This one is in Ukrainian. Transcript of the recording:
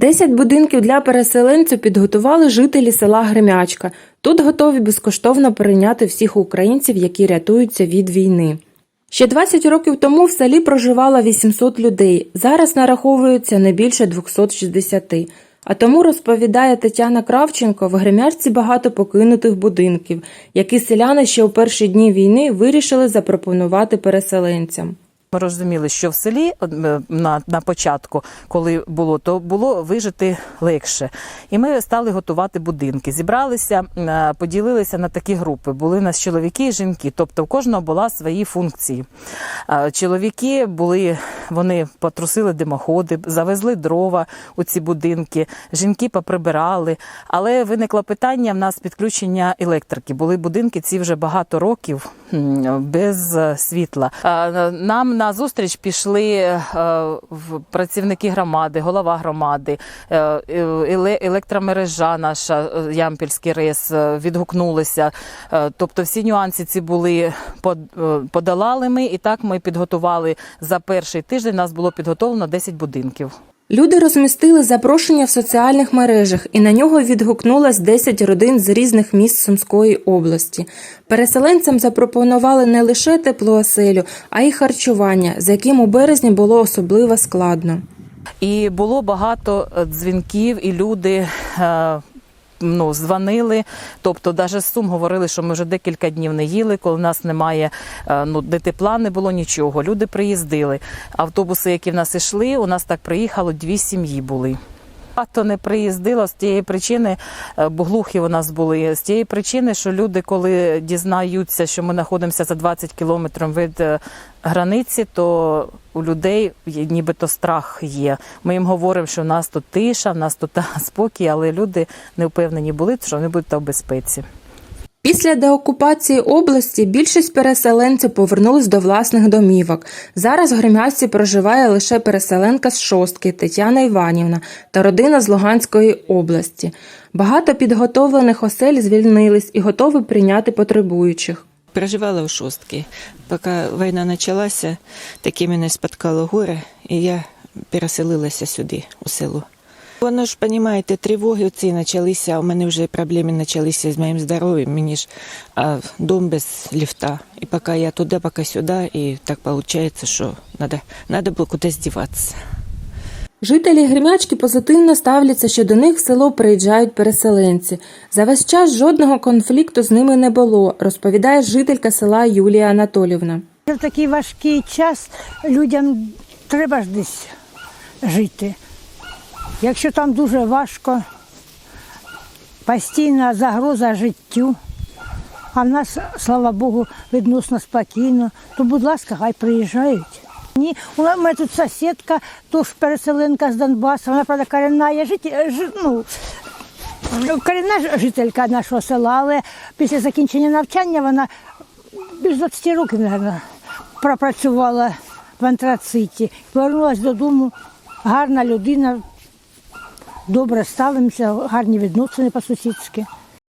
Десять будинків для переселенців підготували жителі села Гремячка. Тут готові безкоштовно прийняти всіх українців, які рятуються від війни. Ще 20 років тому в селі проживало 800 людей. Зараз нараховується не більше 260. А тому розповідає Тетяна Кравченко, в Гремячці багато покинутих будинків, які селяни ще у перші дні війни вирішили запропонувати переселенцям. Ми розуміли, що в селі е, на, на початку, коли було, то було вижити легше. І ми стали готувати будинки. Зібралися, е, поділилися на такі групи. Були у нас чоловіки і жінки. Тобто у кожного була свої функції. Чоловіки були, вони потрусили димоходи, завезли дрова у ці будинки, жінки поприбирали. Але виникло питання в нас підключення електрики. Були будинки ці вже багато років без е, світла. Е, Нам на зустріч пішли е, працівники громади, голова громади, електромережа наша Ямпільський РЕС е, відгукнулися. Тобто всі нюанси ці були под- подолали ми, і так ми підготували за перший тиждень. Нас було підготовлено 10 будинків. Люди розмістили запрошення в соціальних мережах, і на нього відгукнулось 10 родин з різних міст Сумської області. Переселенцям запропонували не лише теплу оселю, а й харчування, з яким у березні було особливо складно. І було багато е, дзвінків, і люди. Ну, дзвонили, тобто навіть з сум говорили, що ми вже декілька днів не їли, коли в нас немає е, ну, де не було нічого. Люди приїздили. Автобуси, які в нас йшли, у нас так приїхало дві сім'ї були. Багато не приїздило з тієї причини, е, бо глухі у нас були. З тієї причини, що люди, коли дізнаються, що ми знаходимося за 20 кілометрів від е, границі, то у людей нібито страх є. Ми їм говоримо, що в нас тут тиша, в нас тут спокій, але люди не впевнені були, що вони будуть в безпеці. Після деокупації області більшість переселенців повернулись до власних домівок. Зараз в Гремячці проживає лише переселенка з шостки Тетяна Іванівна та родина з Луганської області. Багато підготовлених осель звільнились і готові прийняти потребуючих. Проживала у шостки. Поки війна почалася, таке мене спіткало горе, і я переселилася сюди, у село. Воно ж, розумієте, тривоги ці почалися, у мене вже проблеми почалися з моїм здоров'ям, мені ж а, дом без ліфта. І поки я туди, поки сюди, і так виходить, що треба, треба було кудись діватися. Жителі Гремячки позитивно ставляться, що до них в село приїжджають переселенці. За весь час жодного конфлікту з ними не було, розповідає жителька села Юлія Анатолівна. В такий важкий час людям треба ж десь жити. Якщо там дуже важко, постійна загроза життю, а в нас, слава Богу, відносно спокійно, то, будь ласка, хай приїжджають. Ні, у мене тут сусідка, тож переселенка з Донбасу, вона правда корінна, є життя, жи- ну, корінна жителька нашого села, але після закінчення навчання вона більш 20 років, мабуть, пропрацювала в антрациті. Повернулася додому, гарна людина, добре ставимося, гарні відносини по-сусідськи.